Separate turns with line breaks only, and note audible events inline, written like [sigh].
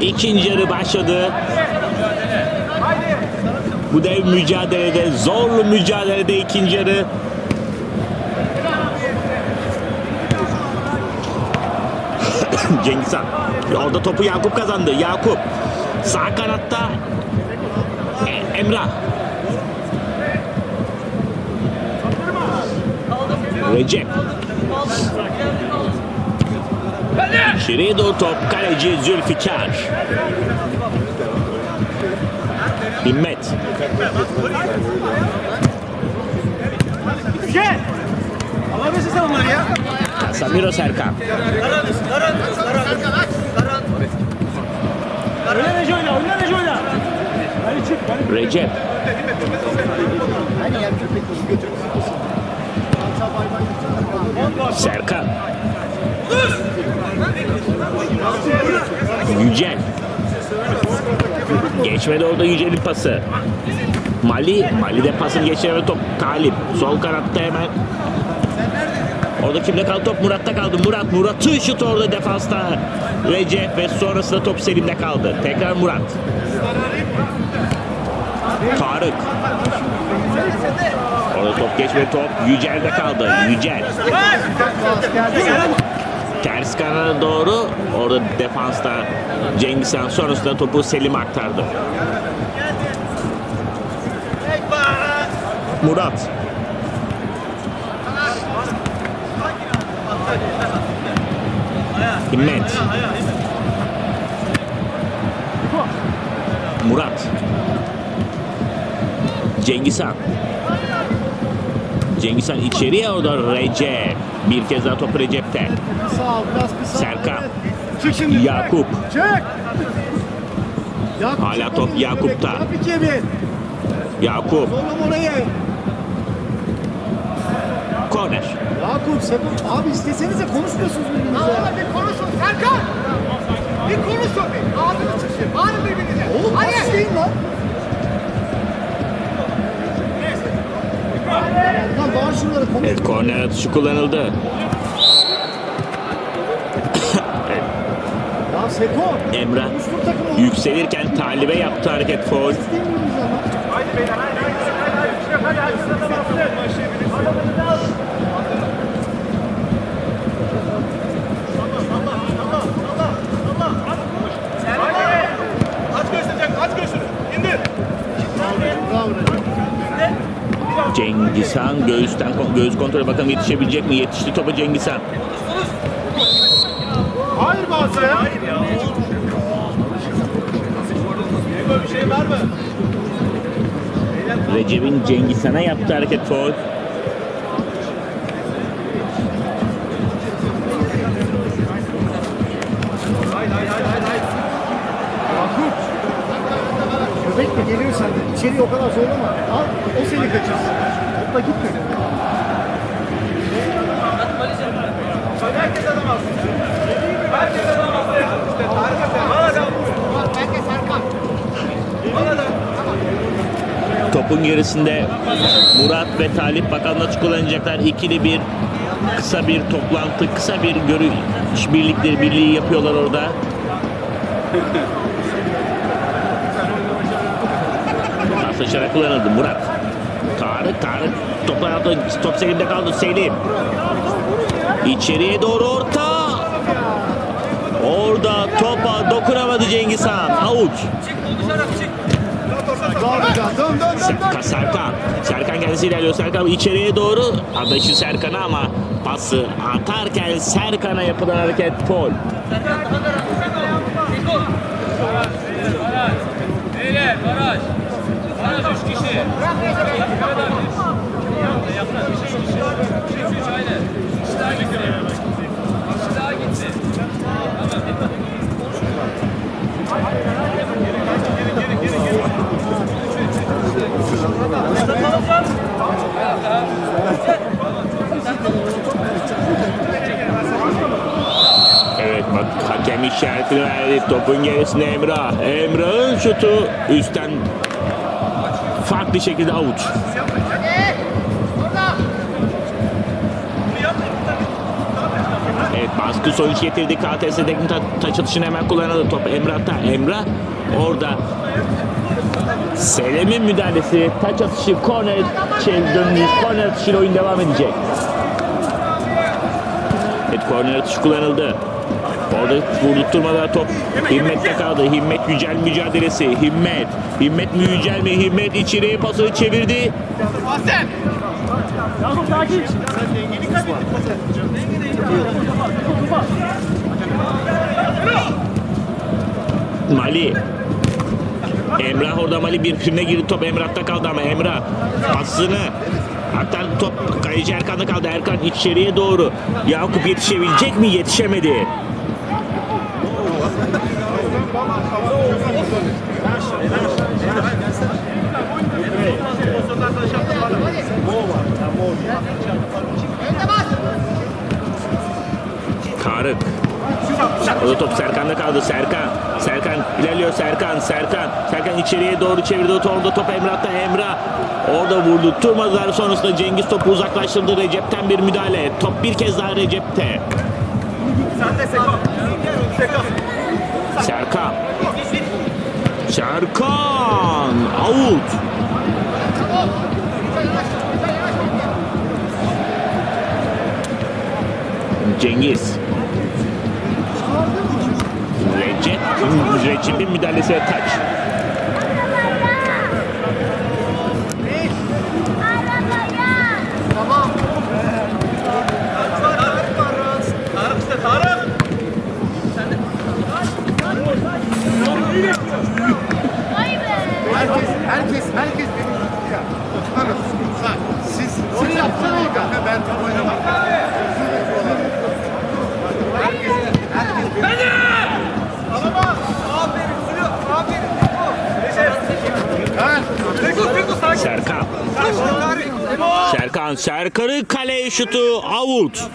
İkinci yarı başladı. Bu dev mücadelede, zorlu mücadelede ikinci yarı. [coughs] Cengiz Han. Orada topu Yakup kazandı. Yakup. Sağ kanatta Emrah. Recep. İçeriye doğru top. Kaleci Zülfikar. Himmet.
Gel. Alabilirsin sen onları ya.
Casemiro Serkan.
Oyna Neco oyna, oyna Neco oyna. Hadi çık, hadi.
Recep. Serkan. Yücel. Geçmedi orada Yücel'in pası. Mali, Mali de pasın geçiremedi top. Talip. Sol kanatta hemen. Orada kimde kaldı top? Murat'ta kaldı. Murat, Murat'ın şut orada defansta. Recep ve sonrasında top Selim'de kaldı. Tekrar Murat. Tarık. Orada top geçmedi top. Yücel'de kaldı. Yücel. Ters kanada doğru. Orada defansta Cengiz Han sonrasında topu Selim'e aktardı. Murat. Himmet. Murat. Cengiz Han. Cengiz Han içeriye orada Recep. Bir kez daha top Recep'te.
Sağ ol, biraz kısa.
Serkan.
Evet. Çık şimdi.
Yakup. Hala top Yakup'ta. Yakup. Korner.
Yakup, Sefa. Abi istesenize konuşmuyorsunuz birbirinizle.
Oğlum bir konuşun Serkan. Bir konuşun bir. Ağzını sıçın. Bağırın birbirine.
Oğlum
Hadi.
başlayın lan.
Evet korner atışı kullanıldı. Emrah yükselirken talibe yaptı hareket foul.
İstemiyoruz ama.
Aç
Cengiz Han göğüsten göğüs kontrolü bakalım yetişebilecek mi? Yetişti topa Cengiz Han.
Hayır bazı ya. Hayır ya. Böyle bir şey var mı?
Recep'in Cengiz Han'a yaptığı hareket foul.
Mi geliyor senden? İçeriye o kadar zorlama. Al, o seni kaçırsın. Topla gitme.
Herkes.
Topun gerisinde Murat ve Talip nasıl kullanacaklar. İkili bir kısa bir toplantı, kısa bir görüş birlikleri birliği yapıyorlar orada. Paslaşarak kullanıldı Murat. Tarık, Tarık toplar aldı. Top Selim'de kaldı. Selim. İçeriye doğru orta. Orada topa dokunamadı Cengiz Han. Avuç.
Bravo Can. Dön dön dön
Ser-
dön.
Serkan. Serkan kendisi ilerliyor. Serkan içeriye doğru. Adaşı Serkan'a ama pası atarken Serkan'a yapılan hareket.
Beyler baraj. Baraj üç kişi.
Evet bak hakem işaretini verdi. Topun gerisinde Emrah. Emrah'ın şutu üstten farklı şekilde.
Orada.
Evet baskı sonuç getirdi. KTS'deki ta taç atışını hemen kullanıldı. Top Emrah'ta. Emrah orada. Selim'in müdahalesi. Taç atışı korner şey, dönmüş. Korner atışıyla oyun devam edecek. Evet korner atışı kullanıldı. Orada vurdurtturmadan top Himmet'te kaldı. Himmet Yücel mücadelesi. Himmet. Himmet mi Yücel mi? Himmet içeriye pasını çevirdi. Mali. Emrah orada Mali bir pirine girdi top Emrah'ta kaldı ama Emrah pasını hatta top Kayıcı Erkan'da kaldı. Erkan içeriye doğru. Yakup yetişebilecek mi? Yetişemedi. Tarık. O top Serkan'da kaldı. Serkan. Serkan ilerliyor Serkan. Serkan. Serkan içeriye doğru çevirdi. Orada top Emrah'ta. Emrah. Orada vurdu. Turmadılar sonrasında Cengiz topu uzaklaştırdı. Recep'ten bir müdahale. Top bir kez daha Recep'te. Serkan. Serkan. Out. Cengiz. Recep. Recep'in müdahalesi taç.
Herkes, herkes, herkes benim ya. Siz, siz yapsana o ben oynamam.
Serkan. Serkan'ın kaleye şutu out.